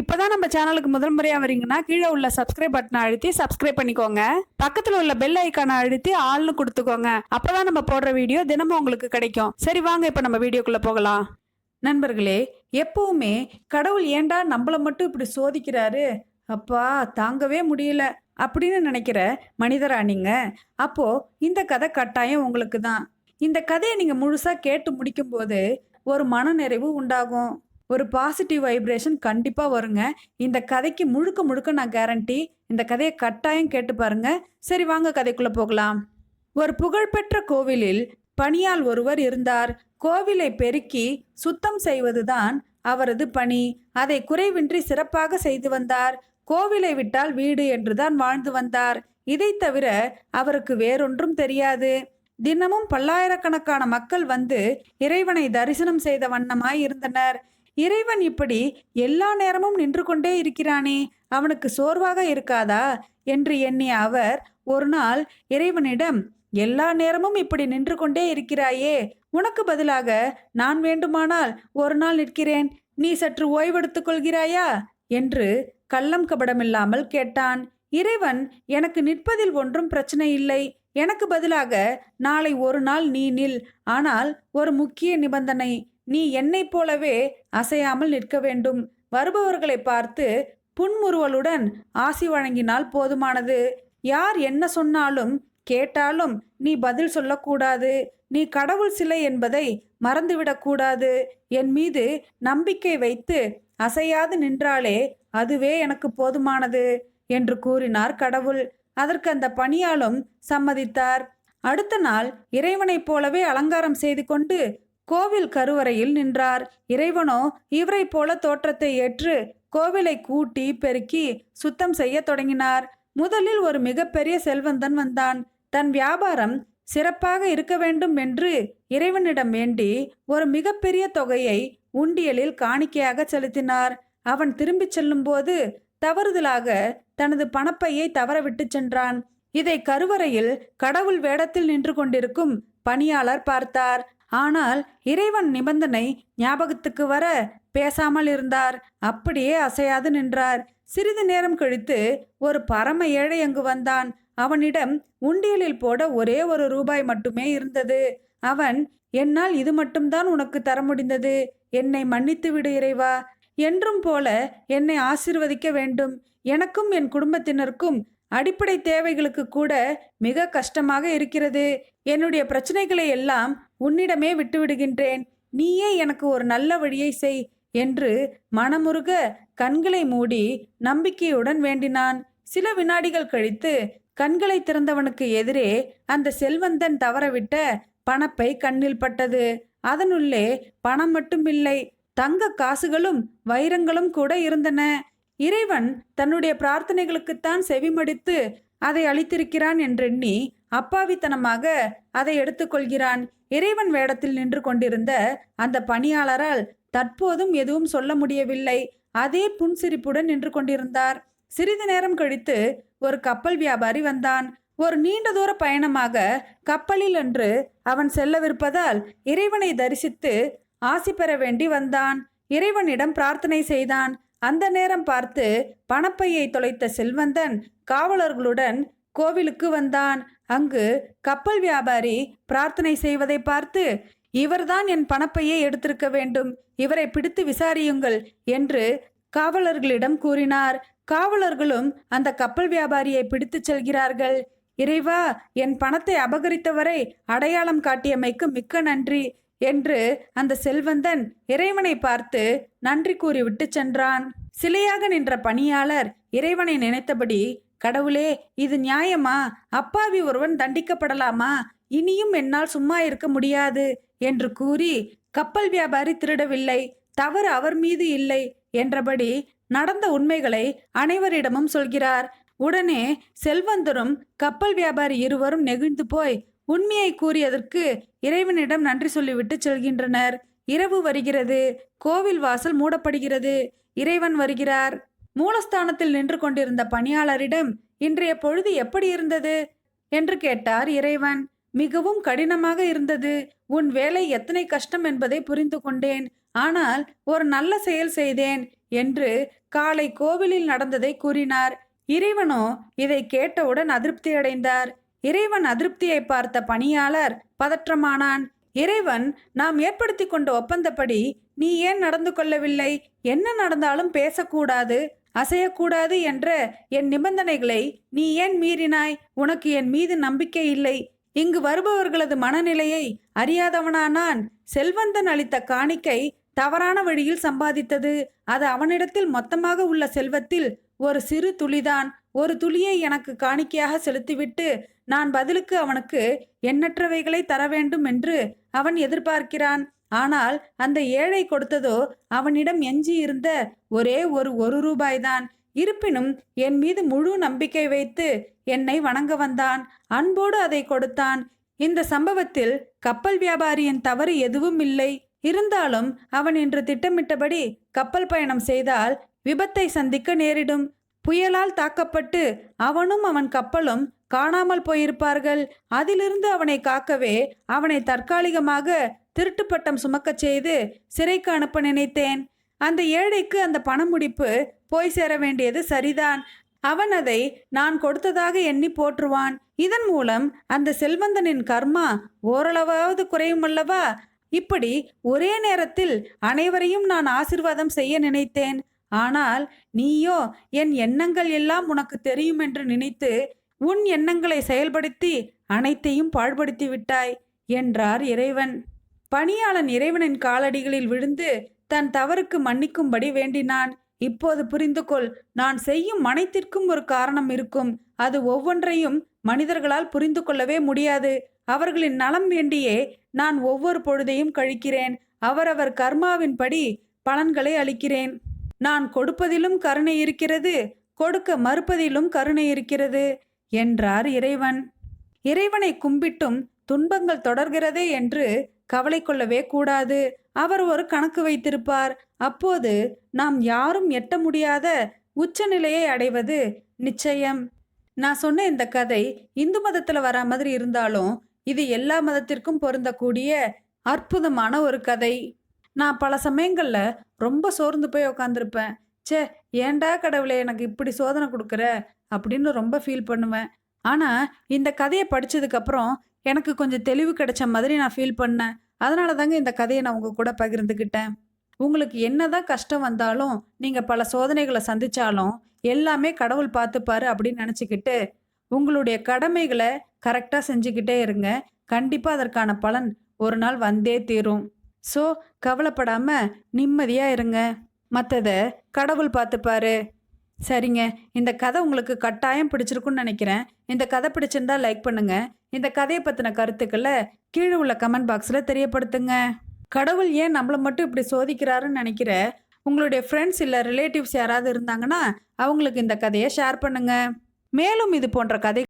இப்போதான் நம்ம சேனலுக்கு முதல் முறையாக வரீங்கன்னா கீழே உள்ள சப்ஸ்கிரைப் பட்டனை அழுத்தி சப்ஸ்கிரைப் பண்ணிக்கோங்க. பக்கத்தில் உள்ள பெல் ஐக்கானை அழுத்தி ஆள்னு கொடுத்துக்கோங்க. அப்போதான் நம்ம போடுற வீடியோ தினமும் உங்களுக்கு கிடைக்கும். சரி வாங்க இப்போ நம்ம வீடியோக்குள்ளே போகலாம். நண்பர்களே எப்பவுமே கடவுள் ஏண்டா நம்மளை மட்டும் இப்படி சோதிக்கிறாரு? அப்பா தாங்கவே முடியல அப்படின்னு நினைக்கிற மனிதரா நீங்க? அப்போ இந்த கதை கட்டாயம் உங்களுக்கு தான் இந்த கதையை நீங்க முழுசா கேட்டு முடிக்கும்போது ஒரு மனநிறைவு உண்டாகும். ஒரு பாசிட்டிவ் வைப்ரேஷன் கண்டிப்பாக வருங்க. இந்த கதைக்கு முழுக்க முழுக்க நான் கேரண்டி இந்த கதையை கட்டாயம் கேட்டு பாருங்க. சரி வாங்க கதைக்குள்ளே போகலாம். ஒரு புகழ்பெற்ற கோவிலில் பணியால் ஒருவர் இருந்தார். கோவிலை பெருக்கி சுத்தம் செய்வதுதான் அவரது பணி. அதை குறைவின்றி சிறப்பாக செய்து வந்தார். கோவிலை விட்டால் வீடு என்றுதான் வாழ்ந்து வந்தார். இதை தவிர அவருக்கு வேறொன்றும் தெரியாது. தினமும் பல்லாயிரக்கணக்கான மக்கள் வந்து இறைவனை தரிசனம் செய்த வண்ணமாய் இருந்தனர். இறைவன் இப்படி எல்லா நேரமும் நின்று கொண்டே இருக்கிறானே அவனுக்கு சோர்வாக இருக்காதா? என்று எண்ணிய அவர் ஒரு நாள் இறைவனிடம் எல்லா நேரமும் இப்படி நின்று கொண்டே இருக்கிறாயே உனக்கு பதிலாக நான் வேண்டுமானால் ஒரு நாள் நிற்கிறேன் நீ சற்று ஓய்வெடுத்துக் கொள்கிறாயா? என்று கள்ளம் கபடமில்லாமல் கேட்டான். இறைவன் எனக்கு நிற்பதில் ஒன்றும் பிரச்சனை இல்லை எனக்கு பதிலாக நாளை ஒரு நாள் நீ நில் ஆனால் ஒரு முக்கிய நிபந்தனை நீ என்னைப் போலவே அசையாமல் நிற்க வேண்டும். வருபவர்களை பார்த்து புன்முறுவலுடன் ஆசி வழங்கினால் போதுமானது. யார் என்ன சொன்னாலும் கேட்டாலும் நீ பதில் சொல்லக்கூடாது. நீ கடவுள் சிலை என்பதை மறந்துவிடக்கூடாது என் மீது நம்பிக்கை வைத்து அசையாது நின்றாலே அதுவே எனக்கு போதுமானது என்று கூறினார் கடவுள். அதற்கு அந்த பணியாலும் சம்மதித்தார். அடுத்த நாள் இறைவனைப் போலவே அலங்காரம் செய்து கொண்டு கோவில் கருவறையில் நின்றார். இறைவனோ இவரைப் போல தோற்றத்தை ஏற்று கோவிலை கூட்டி பெருக்கி சுத்தம் செய்ய தொடங்கினார். முதலில் ஒரு மிகப்பெரிய செல்வந்தன் வந்தான். தன் வியாபாரம் சிறப்பாக இருக்க வேண்டும் என்று இறைவனிடம் வேண்டி ஒரு மிகப்பெரிய தொகையை உண்டியலில் காணிக்கையாக செலுத்தினார். அவன் திரும்பிச் செல்லும்போது தவறுதலாக தனது பணப்பையை தவறவிட்டு சென்றான். இதை கருவறையில் கடவுள் வேடத்தில் நின்று கொண்டிருக்கும் பணியாளர் பார்த்தார். ஆனால் இறைவன் நிபந்தனை ஞாபகத்துக்கு வர பேசாமல் இருந்தார். அப்படியே அசையாது நின்றார். சிறிது நேரம் கழித்து ஒரு பரம ஏழை அங்கு வந்தான். அவனிடம் உண்டியலில் போட ஒரே ஒரு ரூபாய் மட்டுமே இருந்தது. அவன் என்னால் இது மட்டும்தான் உனக்கு தர முடிந்தது. என்னை மன்னித்து விடு இறைவா. என்றும் போல என்னை ஆசிர்வதிக்க வேண்டும். எனக்கும் என் குடும்பத்தினருக்கும் அடிப்படை தேவைகளுக்கு கூட மிக கஷ்டமாக இருக்கிறது. என்னுடைய பிரச்சனைகளை எல்லாம் உன்னிடமே விட்டுவிடுகின்றேன். நீயே எனக்கு ஒரு நல்ல வழியை செய் என்று மனமுருக கண்களை மூடி நம்பிக்கையுடன் வேண்டினான். சில வினாடிகள் கழித்து கண்களை திறந்தவனுக்கு எதிரே அந்த செல்வந்தன் தவறவிட்ட பணப்பை கண்ணில் பட்டது. அதனுள்ளே பணம் மட்டும் இல்லை தங்க காசுகளும் வைரங்களும் கூட இருந்தன. இறைவன் தன்னுடைய பிரார்த்தனைகளுக்குத்தான் செவிமடித்து அதை அளித்திருக்கிறான் என்றெண்ணி அப்பாவித்தனமாக அதை எடுத்துக்கொள்கிறான். இறைவன் வேடத்தில் நின்று கொண்டிருந்த அந்த பணியாளரால் தற்போதும் எதுவும் சொல்ல முடியவில்லை. அதே புன்சிரிப்புடன் நின்று கொண்டிருந்தார். சிறிது நேரம் கழித்து ஒரு கப்பல் வியாபாரி வந்தான். ஒரு நீண்ட தூர பயணமாக கப்பலில் அன்று அவன் செல்லவிருப்பதால் இறைவனை தரிசித்து ஆசி பெற வேண்டி வந்தான். இறைவனிடம் பிரார்த்தனை செய்தான். அந்த நேரம் பார்த்து பணப்பையை தொலைத்த செல்வந்தன் காவலர்களுடன் கோவிலுக்கு வந்தான். அங்கு கப்பல் வியாபாரி பிரார்த்தனை செய்வதை பார்த்து இவர்தான் என் பணப்பையை எடுத்திருக்க வேண்டும். இவரை பிடித்து விசாரியுங்கள் என்று காவலர்களிடம் கூறினார். காவலர்களும் அந்த கப்பல் வியாபாரியை பிடித்துச் செல்கிறார்கள். இறைவா என் பணத்தை அபகரித்தவரை அடையாளம் காட்டியமைக்கு மிக்க நன்றி என்று அந்த செல்வந்தன் இறைவனை பார்த்து நன்றி கூறிவிட்டு சென்றான். சிலையாக நின்ற பணியாளர் இறைவனை நினைத்தபடி கடவுளே இது நியாயமா? அப்பாவி ஒருவன் தண்டிக்கப்படலாமா? இனியும் என்னால் சும்மா இருக்க முடியாது என்று கூறி கப்பல் வியாபாரி திருடவில்லை. தவறு அவர் மீது இல்லை என்றபடி நடந்த உண்மைகளை அனைவரிடமும் சொல்கிறார். உடனே செல்வந்தரும் கப்பல் வியாபாரி இருவரும் நெகிழ்ந்து போய் உண்மையை கூறியதற்கு இறைவனிடம் நன்றி சொல்லிவிட்டு செல்கின்றனர். இரவு வருகிறது. கோவில் வாசல் மூடப்படுகிறது. இறைவன் வருகிறார். மூலஸ்தானத்தில் நின்று கொண்டிருந்த பணியாளரிடம் இன்றைய பொழுது எப்படி இருந்தது? என்று கேட்டார் இறைவன். மிகவும் கடினமாக இருந்தது. உன் வேலை எத்தனை கஷ்டம் என்பதை புரிந்து கொண்டேன். ஆனால் ஒரு நல்ல செயல் செய்தேன் என்று காலை கோவிலில் நடந்ததை கூறினார். இறைவனோ இதை கேட்டவுடன் அதிருப்தி அடைந்தார். இறைவன் அதிருப்தியை பார்த்த பணியாளர் பதற்றமானான். இறைவன் நாம் ஏற்படுத்தி கொண்ட ஒப்பந்தப்படி நீ ஏன் நடந்து கொள்ளவில்லை? என்ன நடந்தாலும் பேசக்கூடாது. அசையக்கூடாது என்ற என் நிபந்தனைகளை நீ ஏன் மீறினாய்? உனக்கு என் மீது நம்பிக்கை இல்லை. இங்கு வருபவர்களது மனநிலையை அறியாதவனானான். செல்வந்தன் அளித்த காணிக்கை தவறான வழியில் சம்பாதித்தது. அது அவனிடத்தில் மொத்தமாக உள்ள செல்வத்தில் ஒரு சிறு துளிதான். ஒரு துளியை எனக்கு காணிக்கையாக செலுத்திவிட்டு நான் பதிலுக்கு அவனுக்கு எண்ணற்றவைகளை தர வேண்டும் என்று அவன் எதிர்பார்க்கிறான். ஆனால் அந்த ஏழை கொடுத்ததோ அவனிடம் எஞ்சி இருந்த ஒரே ஒரு ஒரு ரூபாய்தான். இருப்பினும் என் மீது முழு நம்பிக்கை வைத்து என்னை வணங்க வந்தான். அன்போடு அதை கொடுத்தான். இந்த சம்பவத்தில் கப்பல் வியாபாரியின் தவறு எதுவும் இல்லை. இருந்தாலும் அவன் இன்று திட்டமிட்டபடி கப்பல் பயணம் செய்தால் விபத்தை சந்திக்க நேரிடும். புயலால் தாக்கப்பட்டு அவனும் அவன் கப்பலும் காணாமல் போயிருப்பார்கள். அதிலிருந்து அவனை காக்கவே அவனை தற்காலிகமாக திருட்டு பட்டம் சுமக்கச் செய்து சிறைக்கு அனுப்ப நினைத்தேன். அந்த ஏழைக்கு அந்த பணமுடிப்பு போய் சேர வேண்டியது சரிதான். அவன் அதை நான் கொடுத்ததாக எண்ணி போற்றுவான். இதன் மூலம் அந்த செல்வந்தனின் கர்மா ஓரளவாவது குறையும் அல்லவா இப்படி ஒரே நேரத்தில் அனைவரையும் நான் ஆசிர்வாதம் செய்ய நினைத்தேன். ஆனால் நீயோ என் எண்ணங்கள் எல்லாம் உனக்கு தெரியும் என்று நினைத்து உன் எண்ணங்களை செயல்படுத்தி அனைத்தையும் பாழ்படுத்தி விட்டாய் என்றார் இறைவன். பணியாளன் இறைவனின் காலடிகளில் விழுந்து தன் தவறுக்கு மன்னிக்கும்படி வேண்டினான். இப்போது புரிந்து கொள் நான் செய்யும் அனைத்திற்கும் ஒரு காரணம் இருக்கும். அது ஒவ்வொன்றையும் மனிதர்களால் புரிந்து கொள்ளவே முடியாது. அவர்களின் நலம் வேண்டியே நான் ஒவ்வொரு பொழுதையும் கழிக்கிறேன். அவரவர் கர்மாவின்படி பலன்களை அளிக்கிறேன். நான் கொடுப்பதிலும் கருணை இருக்கிறது கொடுக்க மறுப்பதிலும் கருணை இருக்கிறது என்றார் இறைவன். இறைவனை கும்பிட்டும் துன்பங்கள் தொடர்கிறதே என்று கவலை கொள்ளவே கூடாது. அவர் ஒரு கணக்கு வைத்திருப்பார். அப்போது நாம் யாரும் எட்ட முடியாத உச்சநிலையை அடைவது நிச்சயம். நான் சொன்ன இந்த கதை இந்து மதத்தில் வர மாதிரி இருந்தாலும் இது எல்லா மதத்திற்கும் பொருந்தக்கூடிய அற்புதமான ஒரு கதை. நான் பல சமயங்களில் ரொம்ப சோர்ந்து போய் உக்காந்துருப்பேன். ச்சே ஏன்டா கடவுளே எனக்கு இப்படி சோதனை கொடுக்குற? அப்படின்னு ரொம்ப ஃபீல் பண்ணுவேன். ஆனால் இந்த கதையை படிச்சதுக்கப்புறம் எனக்கு கொஞ்சம் தெளிவு கிடைச்ச மாதிரி நான் ஃபீல் பண்ணேன். அதனால தாங்க இந்த கதையை நான் உங்க கூட பகிர்ந்துக்கிட்டேன் உங்களுக்கு என்னதான் கஷ்டம் வந்தாலும் நீங்க பல சோதனைகளை சந்திச்சாலும் எல்லாமே கடவுள் பார்த்துப்பாரு அப்படின்னு நினச்சிக்கிட்டு உங்களுடைய கடமைகளை கரெக்டாக செஞ்சுக்கிட்டே இருங்க. கண்டிப்பாக அதற்கான பலன் ஒரு நாள் வந்தே தீரும். ஸோ கவலைப்படாமல் நிம்மதியாக இருங்க. மற்றதை கடவுள் பார்த்துப்பாரு. சரிங்க. இந்த கதை உங்களுக்கு கட்டாயம் பிடிச்சிருக்குன்னு நினைக்கிறேன். இந்த கதை பிடிச்சிருந்தா லைக் பண்ணுங்க. இந்த கதையை பற்றின கருத்துக்களை கீழே உள்ள கமெண்ட் பாக்ஸில் தெரியப்படுத்துங்க. கடவுள் ஏன் நம்மளை மட்டும் இப்படி சோதிக்கிறாருன்னு நினைக்கிற உங்களுடைய ஃப்ரெண்ட்ஸ் இல்லை ரிலேட்டிவ்ஸ் யாராவது இருந்தாங்கன்னா அவங்களுக்கு இந்த கதையை ஷேர் பண்ணுங்க. மேலும் இது போன்ற கதை